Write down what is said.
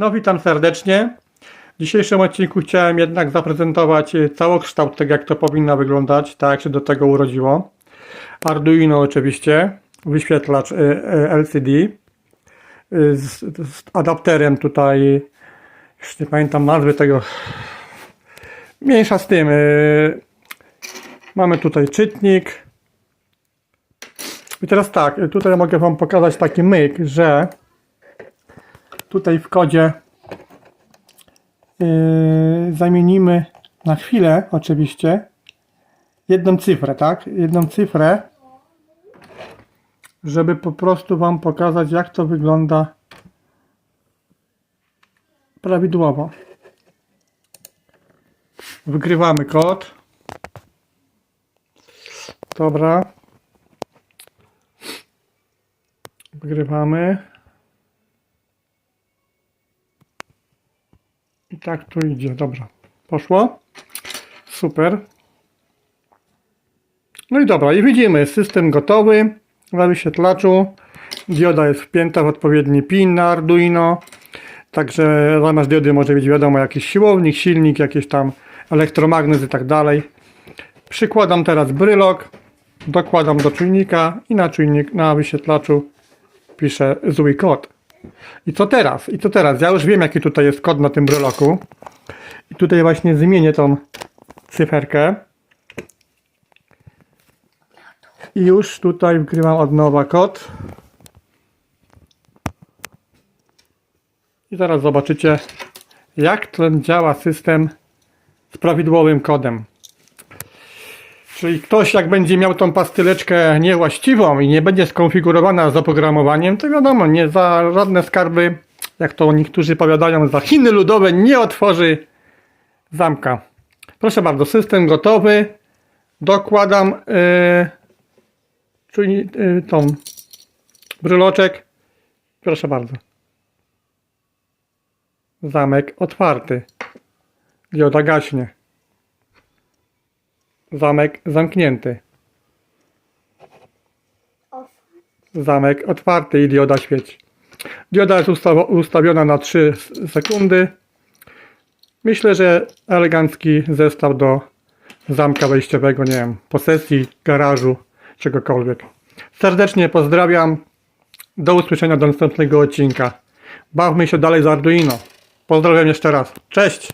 No witam serdecznie. W dzisiejszym odcinku chciałem jednak zaprezentować e, całokształt tego jak to powinno wyglądać, tak jak się do tego urodziło. Arduino oczywiście, wyświetlacz e, e, LCD z, z adapterem tutaj, już nie pamiętam nazwy tego, mniejsza z tym. Mamy tutaj czytnik. I teraz tak, tutaj mogę Wam pokazać taki myk, że tutaj w kodzie yy, zamienimy na chwilę oczywiście jedną cyfrę, tak? Jedną cyfrę, żeby po prostu Wam pokazać jak to wygląda prawidłowo. Wygrywamy kod. Dobra. Wygrywamy. Tak tu idzie, dobra. Poszło? Super. No i dobra, i widzimy system gotowy na wyświetlaczu. Dioda jest wpięta w odpowiedni pin na Arduino. Także zamiast diody może być wiadomo jakiś siłownik, silnik, jakiś tam elektromagnes i tak dalej. Przykładam teraz brylok, dokładam do czujnika i na czujnik, na wyświetlaczu piszę zły kod. I co teraz? I co teraz? Ja już wiem, jaki tutaj jest kod na tym bryloku. I tutaj właśnie zmienię tą cyferkę. I już tutaj wgrywam od nowa kod. I zaraz zobaczycie, jak ten działa system z prawidłowym kodem. Czyli ktoś jak będzie miał tą pastyleczkę niewłaściwą i nie będzie skonfigurowana z oprogramowaniem, to wiadomo, nie za żadne skarby, jak to niektórzy powiadają, za Chiny ludowe nie otworzy zamka. Proszę bardzo, system gotowy. Dokładam yy, czyli yy, tą bryloczek. Proszę bardzo. Zamek otwarty. Dioda gaśnie. Zamek zamknięty. Zamek otwarty i dioda świeci. Dioda jest ustawiona na 3 s- sekundy. Myślę, że elegancki zestaw do zamka wejściowego, nie wiem, posesji, garażu, czegokolwiek. Serdecznie pozdrawiam. Do usłyszenia do następnego odcinka. Bawmy się dalej z Arduino. Pozdrawiam jeszcze raz. Cześć!